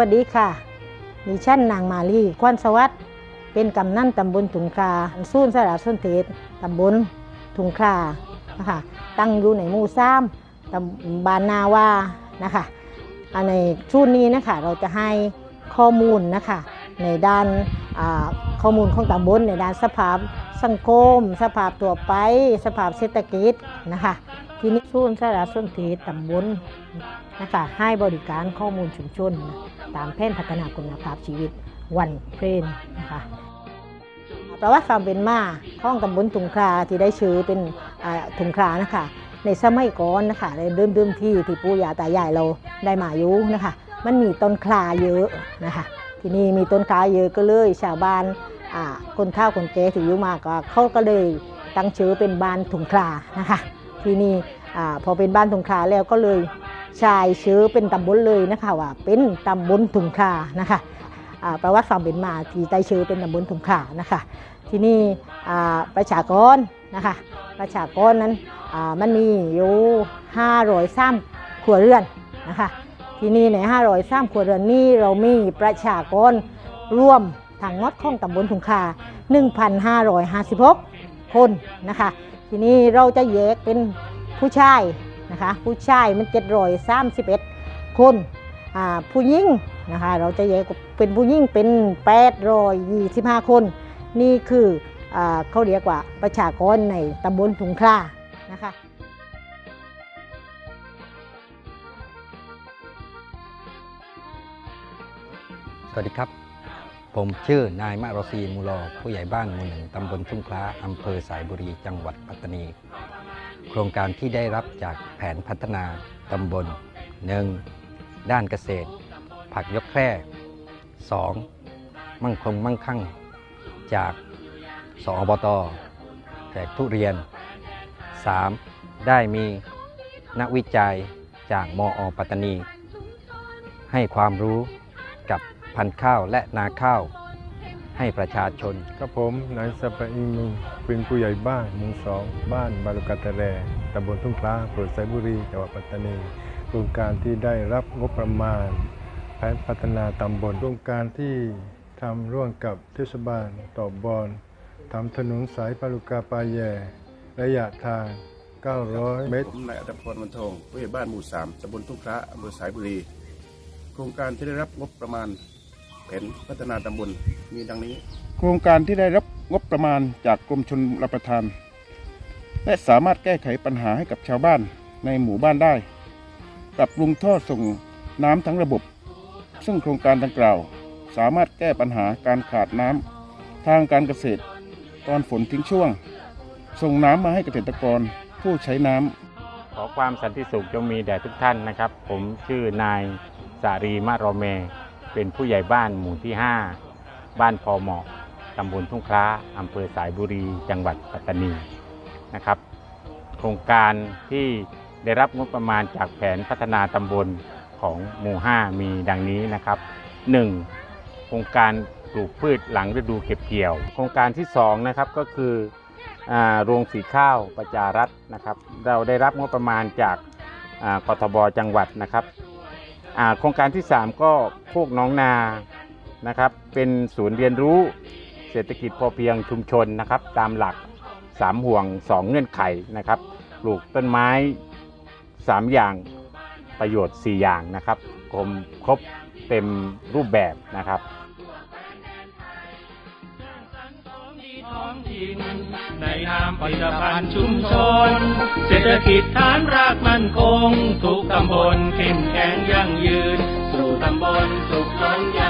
วัสดีค่ะดิฉันนางมาลีควันสวัสดิ์เป็นกำนันตำบลถุงคาสู้นสระส้นเทศตำบลถุงคานะคะตั้งอยู่ในหมู่ซ้ำตำบานนาวานะคะอันในช่วงนี้นะคะเราจะให้ข้อมูลนะคะในด้านข้อมูลของตำบลในด้านสภาพสังคม สภาพตัวไป สภาพเศรษฐกิจนะคะ ที่นี้สู้นสระส้นเทศตำบลนะคะให้บริการข้อมูลชุมชนนะตามแผนพัฒนาคุณภาพชีวิตวันเพลนนะคะประวัติความเป็นมาของตำบลถุงคราที่ได้ชื่อเป็นอ่าถุงครานะคะในสมัยก่อนนะคะในเดิมเดิมๆที่ที่ปู่ย่าตายายเราได้มาอยู่นะคะ มันมีต้นคลาเยอะนะคะที่นี้มีต้นคลาเยอะก็เลยชาวบ้านอ่าคนเฒ่าคนแก่ที่อยู่มาก็เขาก็เลยตั้งชื่อเป็นบ้านถุงคลานะคะ ที่นี้อาพอเป็นบ้านถุงคลาแล้วก็เลยชายชื่อเป็นตำบลเลยนะคะว่าเป็นตำบลถุงคานะคะประวัติความเป็นมาที่ใต้ชื่อเป็นตำบลถุงคานะคะ ที่นี่ประชากรนะคะประชากรนั้นมันมีอยู่503ครัวเรือนนะคะที่นี่ใน503ครัวเรือนนี้เรามีประชากรร่วมทางงดข้องตำบลถุงครา1,556 คนนะคะ ทีนี้เราจะแยกเป็นผู้ชายนะคะ ผู้ชายมัน731คนอ่าผู้หญิงนะคะเราจะแยกเป็นผู้หญิงเป็น825คน นี่คืออาเขาเรียกว่าประชากรในตำบลถุงครานะคะสวัสดีครับ ผมชื่อนายมะรอซีมูลอผู้ใหญ่บ้านหมู่หนึ่งตำบลทุ่งคล้าอำเภอสายบุรีจังหวัดปัตตานี โครงการที่ได้รับจากแผนพัฒนาตำบล 1. ด้านเกษตร ผักยกแคร่ 2. มั่งคงมั่งคั่ง จากสอบตแจกทุเรียน 3. ได้มีนักวิจัยจากมอปัตตานี ให้ความรู้กับ พันธุ์ข้าวและนาข้าว ให้ประชาชน ครับผมนายสปะอิงมุงเป็นผู้ใหญ่บ้านหมู่สองบ้านบาลุกาตะแรตำบลทุ่งคล้าอำเภอไซบุรีจังหวัดปัตตานีโครงการที่ได้รับงบประมาณ แผนพัฒนาตำบลโครงการที่ทำร่วมกับเทศบาลต่อบอนทำถนนสายบาลุกาปาแยระยะทาง 900 เมตร ผมนายอัตพรวันทองผู้ใหญ่บ้านหมู่สามตำบลทุ่งคระอำเภอสายบุรี โครงการที่ได้รับงบประมาณแผนพัฒนาตำบลมีดังนี้ โครงการที่ได้รับงบประมาณจากกรมชนรับประทาน และสามารถแก้ไขปัญหาให้กับชาวบ้านในหมู่บ้านได้ ปรับปรุงท่อส่งน้ำทั้งระบบ ซึ่งโครงการดังกล่าว สามารถแก้ปัญหาการขาดน้ำทางการเกษตร ตอนฝนทิ้งช่วง ส่งน้ำมาให้เกษตรกรผู้ใช้น้ำขอความสันติสุขจงมีแด่ทุกท่านนะครับ ผมชื่อนายสารีมะรอเม เป็นผู้ใหญ่บ้านหมู่ที่ 5 บ้านพอเหมาะตำบลทุ่งคล้าอำเภอสายบุรี จังหวัดปัตตานีนะครับ โครงการที่ได้รับงบประมาณจากแผนพัฒนาตำบลของหมู่ 5 มีดังนี้นะครับ 1. โครงการปลูกพืชหลังฤดูเก็บเกี่ยว โครงการที่2นะครับก็คือโรงสีข้าวประจารัฐนะครับ เราได้รับงบประมาณจากอ่ากทบจังหวัดนะครับ โครงการที่ 3 ก็พวกน้องนานะครับ เป็นศูนย์เรียนรู้เศรษฐกิจพอเพียงชุมชนนะครับ ตามหลัก 3 ห่วง 2 เงื่อนไขนะครับปลูกต้นไม้ 3 อย่างประโยชน์ 4 อย่างนะครับครบครบเต็มรูปแบบนะครับ ถิ่นในนามผลิตภัณฑ์ชุมชน เศรษฐกิจฐานรากมั่นคง ทุกตำบลเข้มแข็งยั่งยืน สู่ตำบลสุขล้นยั่